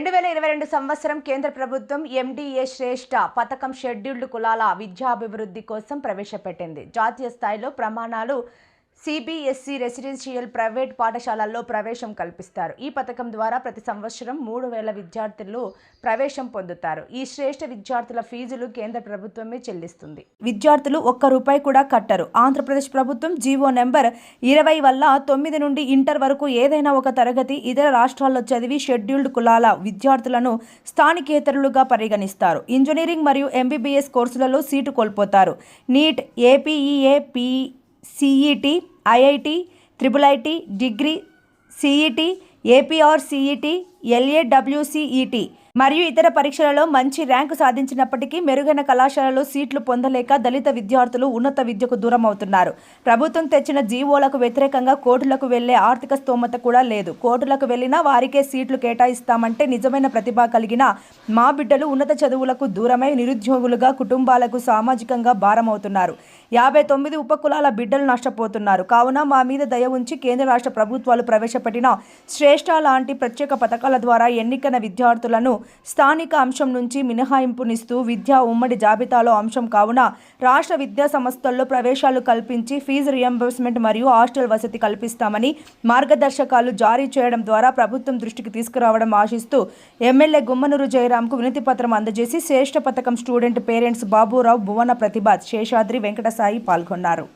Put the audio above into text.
రెండు వేల ఇరవై రెండు సంవత్సరం కేంద్ర ప్రభుత్వం ఎండిఏ శ్రేష్ఠ పథకం షెడ్యూల్డ్ కులాల విద్యాభివృద్ధి కోసం ప్రవేశపెట్టింది. జాతీయ స్థాయిలో ప్రమాణాలు సిబిఎస్ఈ రెసిడెన్షియల్ ప్రైవేట్ పాఠశాలల్లో ప్రవేశం కల్పిస్తారు. ఈ పథకం ద్వారా ప్రతి సంవత్సరం మూడు వేల విద్యార్థులు ప్రవేశం పొందుతారు. ఈ శ్రేష్ఠ విద్యార్థుల ఫీజులు కేంద్ర ప్రభుత్వమే చెల్లిస్తుంది. విద్యార్థులు ఒక్క రూపాయి కూడా కట్టరు. ఆంధ్రప్రదేశ్ ప్రభుత్వం జీవో నెంబర్ ఇరవై వల్ల తొమ్మిది నుండి ఇంటర్ వరకు ఏదైనా ఒక తరగతి ఇతర రాష్ట్రాల్లో చదివి షెడ్యూల్డ్ కులాల విద్యార్థులను స్థానికేతరులుగా పరిగణిస్తారు. ఇంజనీరింగ్ మరియు ఎంబీబీఎస్ కోర్సులలో సీటు కోల్పోతారు. NEET APEA P CET IIT triple IT degree CET APR CET LAWCET మరియు ఇతర పరీక్షలలో మంచి ర్యాంకు సాధించినప్పటికీ మెరుగైన కళాశాలలో సీట్లు పొందలేక దళిత విద్యార్థులు ఉన్నత విద్యకు దూరం అవుతున్నారు ప్రభుత్వం తెచ్చిన జీవోలకు వ్యతిరేకంగా కోర్టులకు వెళ్ళే ఆర్థిక స్తోమత కూడా లేదు. కోర్టులకు వెళ్ళినా వారికే సీట్లు కేటాయిస్తామంటే నిజమైన ప్రతిభ కలిగిన మా బిడ్డలు ఉన్నత చదువులకు దూరమై నిరుద్యోగులుగా కుటుంబాలకు సామాజికంగా భారమవుతున్నారు. యాభై తొమ్మిది ఉపకులాల బిడ్డలు నష్టపోతున్నారు. కావున మా మీద దయ ఉంచి కేంద్ర రాష్ట్ర ప్రభుత్వాలు ప్రవేశపెట్టిన శ్రేష్ట లాంటి ప్రత్యేక పథకాల ద్వారా ఎన్నికైన విద్యార్థులను స్థానిక అంశం నుంచి మినహాయింపునిస్తూ విద్యా ఉమ్మడి జాబితాలో అంశం కావున రాష్ట్ర విద్యా సంస్థల్లో ప్రవేశాలు కల్పించి ఫీజు రియంబర్స్మెంట్ మరియు హాస్టల్ వసతి కల్పిస్తామని మార్గదర్శకాలు జారీ చేయడం ద్వారా ప్రభుత్వం దృష్టికి తీసుకురావడం ఆశిస్తూ ఎమ్మెల్యే గుమ్మనూరు జయరాంకు వినతి పత్రం అందజేసి శ్రేష్ఠ పథకం స్టూడెంట్ పేరెంట్స్ బాబురావు భువన ప్రతిభ శేషాద్రి వెంకట సాయి పాల్గొన్నారు.